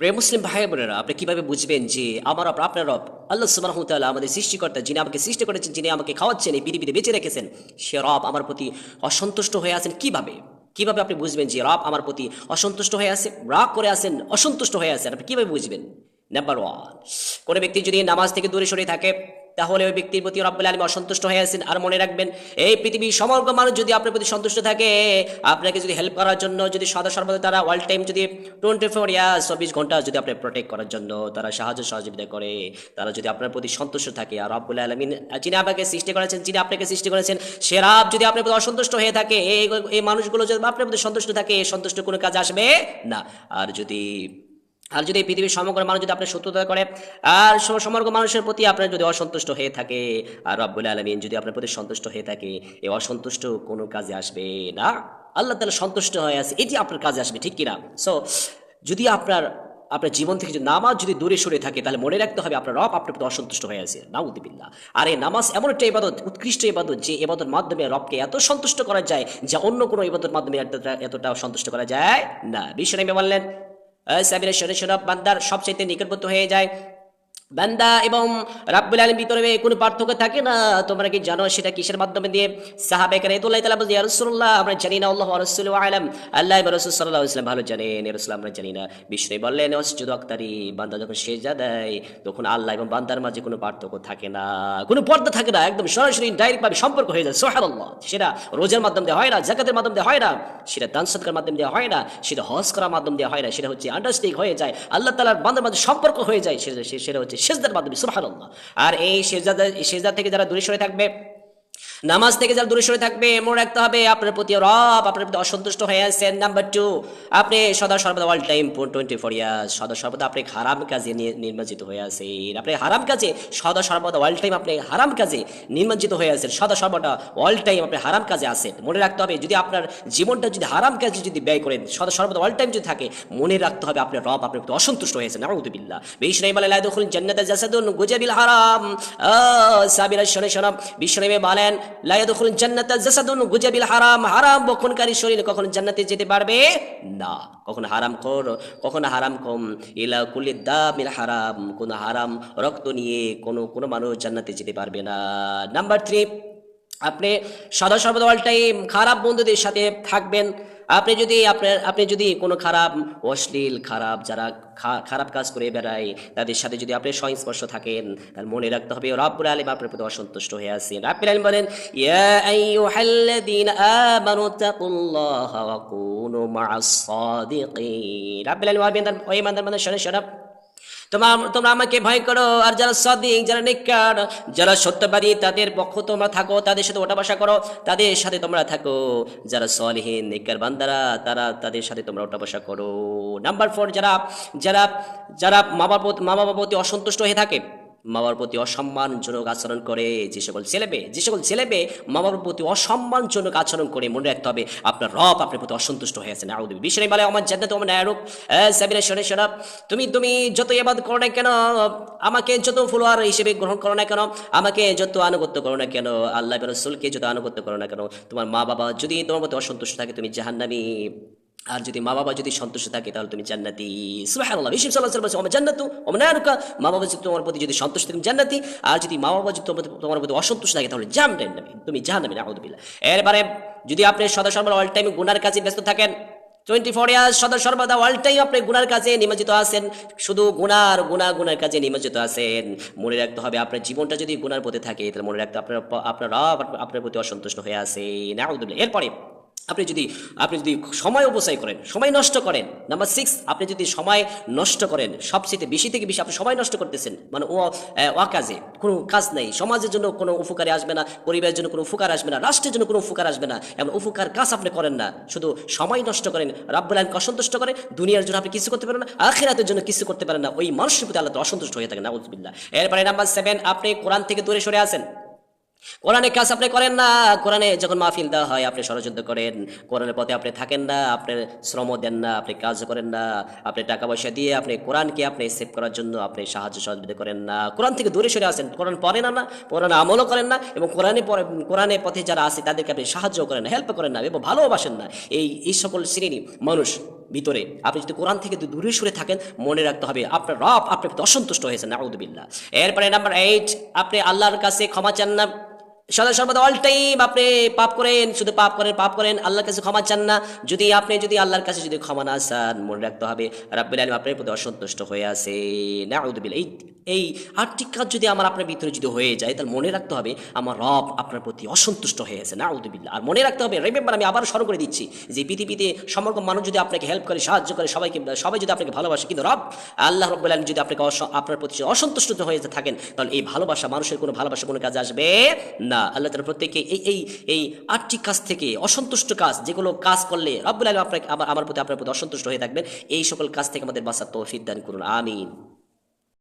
প্রিয় মুসলিম ভাই বোনেরা আপনি কীভাবে বুঝবেন যে আমার রব, আপনার রব, আল্লাহ সুবাহ তাআলা আমাদের সৃষ্টিকর্তা, যিনি আমাকে সৃষ্টি করেছেন, যিনি আমাকে খাওয়াচ্ছেন, এই পৃথিবীতে বেঁচে রেখেছেন, সে রব আমার প্রতি অসন্তুষ্ট হয়ে আছেন কীভাবে? কীভাবে আপনি বুঝবেন যে রব আমার প্রতি অসন্তুষ্ট হয়ে আছে? রাগ করে আছেন, অসন্তুষ্ট হয়ে আছেন, আপনি কীভাবে বুঝবেন? নাম্বার ওয়ান কোনো ব্যক্তি যদি নামাজ থেকে দূরে সরে থাকে তাহলে ওই ব্যক্তির প্রতি রব্বুল আলমী অসন্তুষ্ট হয়ে আছেন। আর মনে রাখবেন, এই পৃথিবীর সমগ্র মানুষ যদি আপনার প্রতি সন্তুষ্ট থাকে, আপনাকে যদি হেল্প করার জন্য, যদি সদা সর্বদা তারা অল টাইম যদি টোয়েন্টি ফোর ইয়ার্স চব্বিশ ঘণ্টা যদি আপনি প্রোটেক্ট করার জন্য, তারা সাহায্য সহযোগিতা করে, তারা যদি আপনার প্রতি সন্তুষ্ট থাকে, আর রব্বুল আলমিন, যিনি আপনাকে সৃষ্টি করেছেন, যিনি আপনাকে সৃষ্টি করেছেন, সে রাব যদি আপনার প্রতি অসন্তুষ্ট হয়ে থাকে এই মানুষগুলো যদি আপনার প্রতি সন্তুষ্ট থাকে, সন্তুষ্ট কোনো কাজ আসবে না। আর যদি আর যদি পৃথিবীর সমগ্র মানুষ যদি আপনার শত্রুতা করে, আর সমগ্র মানুষের প্রতি আপনার যদি অসন্তুষ্ট হয়ে থাকে, আর রব্বুল আলমিন যদি আপনার প্রতি সন্তুষ্ট হয়ে থাকে, এই অসন্তুষ্ট কোনো কাজে আসবে না। আল্লাহ তালা সন্তুষ্ট হয়ে আছে, এটি আপনার কাজে আসবে, ঠিক কিনা? সো যদি আপনার আপনার জীবন থেকে যদি নামাজ যদি দূরে সরে থাকে, তাহলে মনে রাখতে হবে আপনার রব আপনার প্রতি অসন্তুষ্ট হয়ে আছে। নাউদ্দিবিল্লা আর এই নামাজ এমন একটা এবাদত উৎকৃষ্ট এবাদত যে ইবাদতের মাধ্যমে রবকে এত সন্তুষ্ট করা যায়, যা অন্য কোনো ইবাদতের মাধ্যমে এতটা সন্তুষ্ট করা যায় না। বিশ্বনবী বললেন সাবিরের শরীর সরব বান্দার সবচেয়ে নিকটবর্তী হয়ে যায়। বান্দা, এবং রাব্বুল আলম ভিতরে কোনো পার্থক্য থাকে না। তোমরা কি জানো সেটা কিসের মাধ্যমে দিয়ে? সাহাবেকার এতুল্লাহ তালা বলছি রসুল্লাহ আমরা জানি না, আল্লাহ রসুল আলম। আল্লাহ রসুল সাল্লাহ ইসলাম ভালো জানেন রসুল আমরা জানি না। বিষ্ণু বললেন অসজুদ আক্তারি বান্দা যখন সেজা দেয়, তখন আল্লাহ এবং বান্দার মাঝে কোনো পার্থক্য থাকে না। কোনো পর্দা থাকে না, একদম সরাসরি ডাইরেক্ট ভাবে সম্পর্ক হয়ে যায়। সোহার আল্লাহ সেটা রোজের মাধ্যম দিয়ে হয় না জাকাতের মাধ্যম দিয়ে হয় না, সেটা দান সৎকার মাধ্যম দিয়ে হয় না, সেটা হজ করার মাধ্যম দিয়ে হয় না, সেটা হচ্ছে আন্ডারস্ট্যান্ডিং হয়ে যায়। আল্লাহ তালার বান্দার মাঝে সম্পর্ক হয়ে যায় সেটা হচ্ছে সেজদার মাধ্যমে সুবহান আর এই সেজদা সেজদা থেকে যারা দূরে সরে থাকবে নামাজ থেকে যারা দূরে সরে থাকবে, মনে রাখতে হবে আপনার প্রতি রব, আপনার প্রতি অসন্তুষ্ট হয়ে আছেন। নাম্বার টু আপনি সদা সর্বদা all time twenty four years সদা সর্বদা আপনি হারাম কাজে নির্বাচিত হয়ে আছেন। আপনি হারাম কাজে, সদা সর্বদা অল টাইম আপনি হারাম কাজে নির্বাচিত হয়ে আছেন। সদা সর্বদা অল টাইম আপনি হারাম কাজে আছেন। মনে রাখতে হবে, যদি আপনার জীবনটা যদি হারাম কাজে যদি ব্যয় করেন, সদা সর্বদা অল টাইম যদি থাকে, মনে রাখতে হবে আপনার রব আপনার প্রতি অসন্তুষ্ট হয়েছে নাউদুবিল্লাহ বিষ্ণু বলে লাইদুল জান্নাতে জাসাদুন গুজাবিল হারাম। সাবিরা শোনে শোনাম বিষ্ণু বলেন হারাম। জান্নাতে যেতে পারবে না। হারাম কর কখন হারাম কম হারাম। রক্ত নিয়ে কোনো কোনো মানুষ জান্নাতে যেতে পারবে না। নাম্বার আপনি সদা সর্বদা অল টাইম খারাপ বন্ধুদের সাথে থাকবেন। আপনি যদি আপনার, আপনি যদি কোনো খারাপ, অশ্লীল, খারাপ, যারা খারাপ কাজ করে বেড়ায়, তাদের সাথে যদি আপনি সংস্পর্শ থাকেন, তাহলে মনে রাখতে হবে রাব্বুল আলিম আপনার প্রতি অসন্তুষ্ট হয়ে আছেন। রাব্বুল আলিম বলেন, ইয়া আইয়ুহাল্লাযীনা আমানু তাকুল্লাহা ওয়া কুনু মা'আস সাদিকিন রাব্বুল আলিম ওয়াবিন্দার ওই ইমানদার মানে তোমরা আমাকে ভয় করো, আর যারা সদিক, যারা নিকার যারা সত্যবাদী, তাদের পক্ষ তোমরা থাকো, তাদের সাথে ওটা বসা করো, তাদের সাথে তোমরা থাকো। যারা সলহীন নিকার বান্দারা, তারা তাদের সাথে তোমরা ওটা বসা করো। নাম্বার ফোর যারা যারা যারা মা বাবা মা বাবার প্রতি অসন্তুষ্ট হয়ে থাকে মা বাবার প্রতি অসম্মানজনক আচরণ করে যে সকল ছেলেবে যে সকল ছেলেবে মা বাবার প্রতি অসম্মানজনক আচরণ করে, মনে রাখতে হবে আপনার রব আপনার প্রতি অসন্তুষ্ট হয়ে আছে নাউদ্দিন বিষ্ণু বলে আমার জান্নাত তোমার নায়ক সাবিরা শোনে, শোনা, তুমি তুমি যত এবাদ করো না কেন, আমাকে যত ফলোয়ার হিসেবে গ্রহণ করো না কেন, আমাকে যত আনুগত্য করো না কেন, আল্লাহ রসুলকে যত আনুগত্য করো না কেন, তোমার মা বাবা যদি তোমার প্রতি অসন্তুষ্ট থাকে, তুমি জাহান্নামি আর যদি মা বাবা যদি সন্তুষ্ট থাকে, তাহলে তুমি জান্নাতি। সুবহানাল্লাহ। বিশ্বম সাল্লাল্লাহু আলাইহি ওয়াসাল্লাম জান্নাতু নারুকা মা বাবা যদি তোমার প্রতি যদি সন্তুষ্ট থাকে জান্নাতি। আর যদি মা বাবা যদি তোমার তোমার প্রতি অসন্তুষ্ট থাকে, তাহলে জাহান্নামি তুমি জাহান্নামি নাউযুবিল্লাহ। এরপরে যদি আপনি সদা সর্বদা অল টাইম গুনার কাজে ব্যস্ত থাকেন টোয়েন্টি ফোর ইয়ার্স সদা সর্বদা অল টাইম আপনি গুনার কাজে নিমজ্জিত আছেন, শুধু গুনার গুনা গুনার কাজে নিমজ্জিত আছেন। মনে রাখতে হবে, আপনার জীবনটা যদি গুনার পথে থাকে, তাহলে মনে রাখতে আপনার আপনার আপনার প্রতি অসন্তুষ্ট হয়ে আছে। নাউযুবিল্লাহ। এরপরে আপনি যদি আপনি যদি সময় অপচয় করেন, সময় নষ্ট করেন নাম্বার সিক্স আপনি যদি সময় নষ্ট করেন, সবচেয়ে বেশি থেকে বেশি আপনি সময় নষ্ট করতেছেন মানে ও অকাজে কোনো কাজ নেই, সমাজের জন্য কোনো উপকারে আসবে না, পরিবারের জন্য কোনো উপকার আসবে না, রাষ্ট্রের জন্য কোনো উপকার আসবে না, এমন উপকার কাজ আপনি করেন না, শুধু সময় নষ্ট করেন, রাব্বুল আলমকে অসন্তুষ্ট করে, দুনিয়ার জন্য আপনি কিছু করতে পারেন না, আখিরাতের জন্য কিছু করতে পারেন না, ওই মানুষের প্রতি আল্লাহ অসন্তুষ্ট হয়ে থাকেন, নাউজবিল্লাহ। এরপরে নাম্বার সেভেন আপনি কোরআন থেকে দূরে সরে আসেন কোরআনে কাজ আপনি করেন না। কোরআনে যখন মাহফিল দেওয়া হয়, আপনি ষড়যন্ত্র করেন। কোরআনের পথে আপনি থাকেন না, আপনি শ্রম দেন না, আপনি কাজ করেন না, আপনি টাকা পয়সা দিয়ে আপনি কোরআনকে আপনি সেভ করার জন্য আপনি সাহায্য সহযোগিতা করেন না। কোরআন থেকে দূরে সরে আসেন। কোরআন পড়েন না কোরআন আমলও করেন না এবং কোরআনে পড়ে, কোরআনের পথে যারা আছে তাদেরকে আপনি সাহায্য করেন না হেল্প করেন না এবং ভালোবাসেন না। এই এই সকল শ্রেণি মানুষ ভিতরে আপনি যদি কোরআন থেকে দূরে সরে থাকেন, মনে রাখতে হবে আপনার রব আপনার অসন্তুষ্ট হয়েছেন নাউদুবিল্লাহ এরপরে নাম্বার এইট আপনি আল্লাহর কাছে ক্ষমা চান না। সদা সর্বদা অল টাইম আপনি পাপ করেন, শুধু পাপ করেন পাপ করেন, আল্লাহর কাছে ক্ষমা চান না। যদি আপনি, যদি আল্লাহর কাছে যদি ক্ষমা না চান, মনে রাখতে হবে, রাব্বুল আলম আপনার প্রতি অসন্তুষ্ট হয়ে আছে। নাউদুবিল্লাহ এই এই আটটি কাজ যদি আমার আপনার ভিতরে যদি হয়ে যায়, তাহলে মনে রাখতে হবে আমার রব আপনার প্রতি অসন্তুষ্ট হয়ে আছে নাউদুবিল্লাহ আর মনে রাখতে হবে রিমেম্বার আমি আবার স্মরণ করে দিচ্ছি যে পৃথিবীতে সমগ্র মানুষ যদি আপনাকে হেল্প করে, সাহায্য করে, সবাইকে, সবাই যদি আপনাকে ভালোবাসে, কিন্তু রব, আল্লাহ রব্বুল আলম যদি আপনাকে আপনার প্রতি অসন্তুষ্ট হয়ে থাকেন, তাহলে এই ভালোবাসা মানুষের কোনো ভালোবাসা কোনো কাজে আসবে না। আল্লাহ তালা প্রত্যেকে এই এই এই আটটি কাজ থেকে অসন্তুষ্ট কাজ যেগুলো কাজ করলে রব্বুল আলম আপনাকে, আমার প্রতি আপনার প্রতি অসন্তুষ্ট হয়ে থাকবেন। এই সকল কাজ থেকে আমাদের বাসার তৌফিক দান করুন। আমিন।